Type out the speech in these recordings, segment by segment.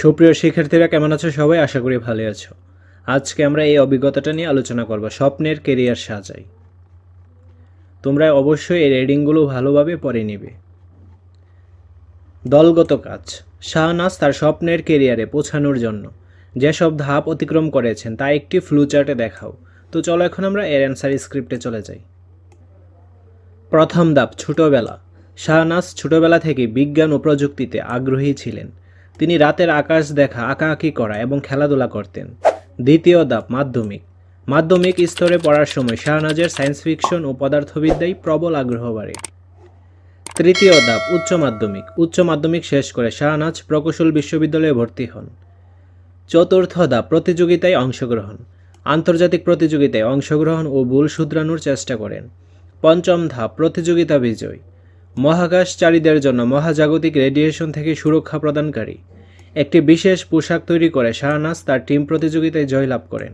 সুপ্রিয় শিক্ষার্থীরা, কেমন আছো সবাই? আশা করি ভালো আছো। আজকে আমরা এই অভিজ্ঞতাটা নিয়ে আলোচনা করব, স্বপ্নের কেরিয়ার সাজাই। তোমরা অবশ্যই এই রেডিংগুলো ভালোভাবে পড়ে নিবে। দলগত কাজ। শাহনাজ তার স্বপ্নের কেরিয়ারে পৌঁছানোর জন্য যেসব ধাপ অতিক্রম করেছেন, তা একটি ফ্লুচার্টে দেখাও। তো চলো এখন আমরা এর অ্যান্সার স্ক্রিপ্টে চলে যাই। প্রথম ধাপ, ছোটবেলা। শাহনাজ ছোটবেলা থেকে বিজ্ঞান ও প্রযুক্তিতে আগ্রহী ছিলেন। তিনি রাতের আকাশ দেখা, আঁকাআঁকি করা এবং খেলাধুলা করতেন। দ্বিতীয় ধাপ, মাধ্যমিক। মাধ্যমিক স্তরে পড়ার সময় শাহনাজের সায়েন্স ফিকশন ও পদার্থবিদ্যায় প্রবল আগ্রহ বাড়ে। তৃতীয় ধাপ, উচ্চ মাধ্যমিক। উচ্চ মাধ্যমিক শেষ করে শাহনাজ প্রকৌশল বিশ্ববিদ্যালয়ে ভর্তি হন। চতুর্থ ধাপ, প্রতিযোগিতায় অংশগ্রহণ। আন্তর্জাতিক প্রতিযোগিতায় অংশগ্রহণ ও ভুল শুধরানোর চেষ্টা করেন। পঞ্চম ধাপ, প্রতিযোগিতা বিজয়। মহাকাশচারীদের জন্য মহাজাগতিক রেডিয়েশন থেকে সুরক্ষা প্রদানকারী। একটি বিশেষ পোশাক তৈরি করে শাহনাজ তার টিম প্রতিযোগিতায় জয়লাভ করেন।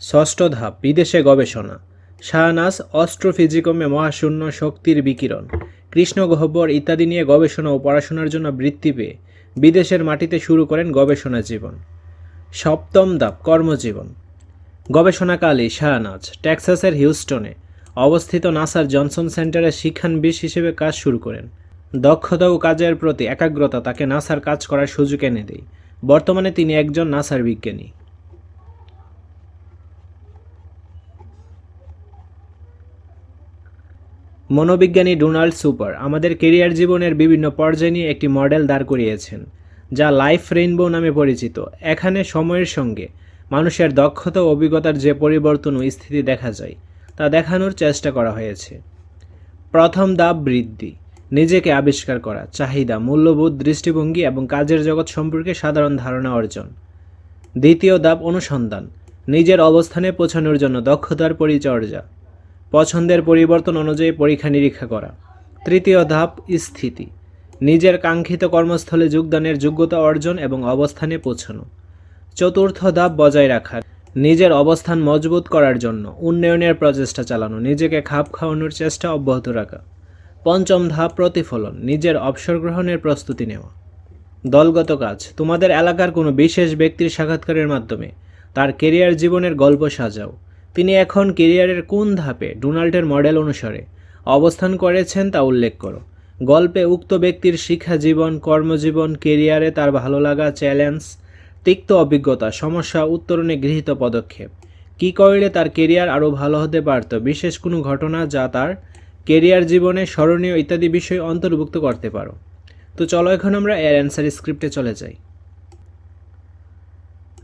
ষষ্ঠ ধাপ, বিদেশে গবেষণা। শাহনাজ অস্ট্রোফিজিকমে মহাশূন্য শক্তির বিকিরণ, কৃষ্ণ গহ্বর ইত্যাদি নিয়ে গবেষণা ও পড়াশোনার জন্য বৃত্তি পেয়ে বিদেশের মাটিতে শুরু করেন গবেষণা জীবন। সপ্তম ধাপ, কর্মজীবন। গবেষণাকালে শাহনাজ টেক্সাসের হিউস্টনে অবস্থিত নাসার জনসন সেন্টারে শিক্ষানবিশ হিসেবে কাজ শুরু করেন। দক্ষতা ও কাজের প্রতি একাগ্রতা তাকে নাসার কাজ করার সুযোগ এনে দেয়। বর্তমানে তিনি একজন নাসার বিজ্ঞানী। মনোবিজ্ঞানী ডোনাল্ড সুপার আমাদের কেরিয়ার জীবনের বিভিন্ন পর্যায় নিয়ে একটি মডেল দাঁড় করিয়েছেন, যা লাইফ রেইনবো নামে পরিচিত। এখানে সময়ের সঙ্গে মানুষের দক্ষতা ও অভিজ্ঞতার যে পরিবর্তন ও স্থিতি দেখা যায়, তা দেখানোর চেষ্টা করা হয়েছে। প্রথম ধাপ বৃদ্ধি। নিজেকে আবিষ্কার করা, চাহিদা, মূল্যবোধ, দৃষ্টিভঙ্গি এবং কাজের জগৎ সম্পর্কে সাধারণ ধারণা অর্জন। দ্বিতীয় ধাপ, অনুসন্ধান, নিজের অবস্থানে পৌঁছানোর জন্য দক্ষতার পরিচর্যা, পছন্দের পরিবর্তন অনুযায়ী পরীক্ষা নিরীক্ষা করা। তৃতীয় ধাপ, স্থিতি, নিজের কাঙ্ক্ষিত কর্মস্থলে যোগদানের যোগ্যতা অর্জন এবং অবস্থানে পৌঁছানো। চতুর্থ ধাপ, বজায় রাখা নিজের অবস্থান মজবুত করার জন্য উন্নয়নের প্রচেষ্টা চালানো, নিজেকে খাপ খাওয়ানোর চেষ্টা অব্যাহত রাখা। পঞ্চম ধাপ প্রতিফলন, নিজের অবসর গ্রহণের প্রস্তুতি নেওয়া। দলগত কাজ, তোমাদের এলাকার কোনো বিশেষ ব্যক্তির সাক্ষাৎকারের মাধ্যমে তার কেরিয়ার জীবনের গল্প সাজাও। তিনি এখন কেরিয়ারের কোন ধাপে, ডোনাল্ডের মডেল অনুসারে অবস্থান করেছেন তা উল্লেখ করো। গল্পে উক্ত ব্যক্তির শিক্ষা জীবন, কর্মজীবন, কেরিয়ারে তার ভালো লাগা, চ্যালেঞ্জ, তিক্ত অভিজ্ঞতা, সমস্যা, উত্তরণে গৃহীত পদক্ষেপ। কী করলে তার কেরিয়ার আরও ভালো হতে পারত, বিশেষ কোনো ঘটনা যা তার কেরিয়ার জীবনে স্মরণীয় ইত্যাদি বিষয় অন্তর্ভুক্ত করতে পারো। তো চলো এখন আমরা এর অ্যান্সার স্ক্রিপ্টে চলে যাই।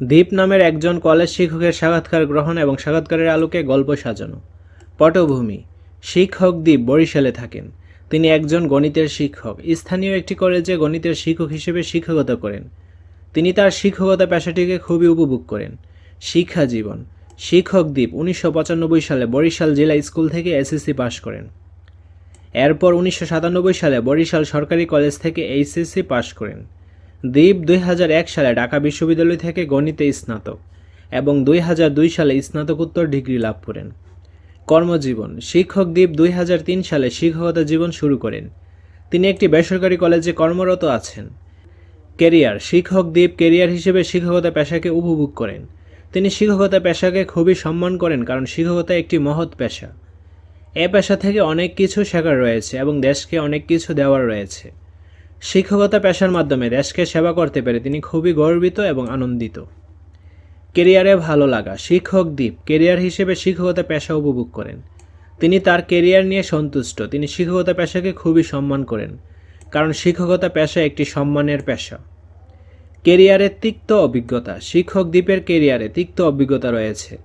দীপ নামের একজন কলেজ শিক্ষকের সাক্ষাৎকার গ্রহণ এবং সাক্ষাৎকারের আলোকে গল্প সাজানো। পটভূমি, শিক্ষক দীপ বরিশালে থাকেন। তিনি একজন গণিতের শিক্ষক। স্থানীয় একটি কলেজে গণিতের শিক্ষক হিসেবে শিক্ষকতা করেন। তিনি তার শিক্ষকতা পেশাটিকে খুবই উপভোগ করেন। শিক্ষা জীবন, শিক্ষক দ্বীপ উনিশশো পঁচানব্বই সালে বরিশাল জেলা স্কুল থেকে এসএসসি পাশ করেন। এরপর উনিশশো সাতানব্বই সালে বরিশাল সরকারি কলেজ থেকে এইচএসসি পাশ করেন। দ্বীপ দুই সালে ঢাকা বিশ্ববিদ্যালয় থেকে গণিতে স্নাতক এবং দুই দুই সালে স্নাতকোত্তর ডিগ্রি লাভ করেন। কর্মজীবন, শিক্ষক দ্বীপ দুই হাজার তিন সালে শিক্ষকতা জীবন শুরু করেন। তিনি একটি বেসরকারি কলেজে কর্মরত আছেন। কেরিয়ার, শিক্ষক দ্বীপ কেরিয়ার হিসেবে শিক্ষকতা পেশাকে উপভোগ করেন। তিনি শিক্ষকতা পেশাকে খুবই সম্মান করেন কারণ শিক্ষকতা একটি মহৎ পেশা। এ পেশা থেকে অনেক কিছু শেখার রয়েছে এবং দেশকে অনেক কিছু দেওয়ার রয়েছে। শিক্ষকতা পেশার মাধ্যমে দেশকে সেবা করতে পেরে তিনি খুবই গর্বিত এবং আনন্দিত। কেরিয়ারে ভালো লাগা, শিক্ষক দ্বীপ কেরিয়ার হিসেবে শিক্ষকতা পেশা উপভোগ করেন। তিনি তার কেরিয়ার নিয়ে সন্তুষ্ট, তিনি শিক্ষকতা পেশাকে খুবই সম্মান করেন, কারণ শিক্ষকতা পেশা একটি সম্মানের পেশা। কেরিয়ারের তিক্ত অভিজ্ঞতা, শিক্ষক দ্বীপের কেরিয়ারে তিক্ত অভিজ্ঞতা রয়েছে।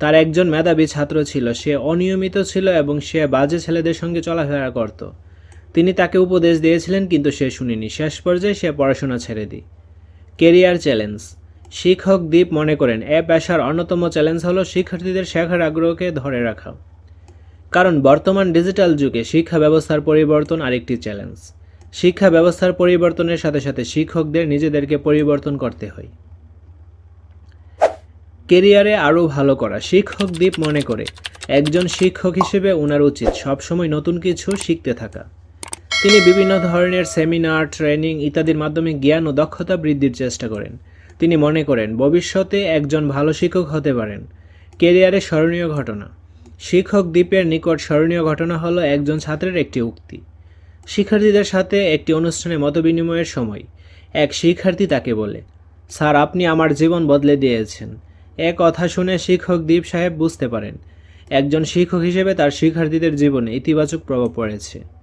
তার একজন মেধাবী ছাত্র ছিল। সে অনিয়মিত ছিল এবং সে বাজে ছেলেদের সঙ্গে চলাফেরা করত। তিনি তাকে উপদেশ দিয়েছিলেন, কিন্তু সে শুনেনি। শেষ পর্যায়ে সে পড়াশোনা ছেড়ে দিই। Career challenge. শিক্ষক দ্বীপ মনে করেন, এ পেশার অন্যতম চ্যালেঞ্জ হলো শিক্ষার্থীদের শেখার আগ্রহকে ধরে রাখা। কারণ বর্তমান ডিজিটাল যুগে শিক্ষা ব্যবস্থার পরিবর্তন আরেকটি চ্যালেঞ্জ। শিক্ষা ব্যবস্থার পরিবর্তনের সাথে সাথে শিক্ষকদের নিজেদেরকে পরিবর্তন করতে হয়। কেরিয়ারে আরও ভালো করা শিক্ষক দ্বীপ মনে করে, একজন শিক্ষক হিসেবে ওনার উচিত সবসময় নতুন কিছু শিখতে থাকা। তিনি বিভিন্ন ধরনের সেমিনার, ট্রেনিং ইত্যাদির মাধ্যমে জ্ঞান ও দক্ষতা বৃদ্ধির চেষ্টা করেন। তিনি মনে করেন, ভবিষ্যতে একজন ভালো শিক্ষক হতে পারেন। কেরিয়ারে স্মরণীয় ঘটনা। শিক্ষক দ্বীপের নিকট স্মরণীয় ঘটনা হলো একজন ছাত্রের একটি উক্তি। শিক্ষার্থীদের সাথে একটি অনুষ্ঠানে মতবিনিময়ের সময় এক শিক্ষার্থী তাকে বলে, স্যার, আপনি আমার জীবন বদলে দিয়েছেন। এ কথা শুনে শিক্ষক দীপ সাহেব বুঝতে পারেন। একজন শিক্ষক হিসেবে তার শিক্ষার্থীদের জীবনে ইতিবাচক প্রভাব পড়েছে।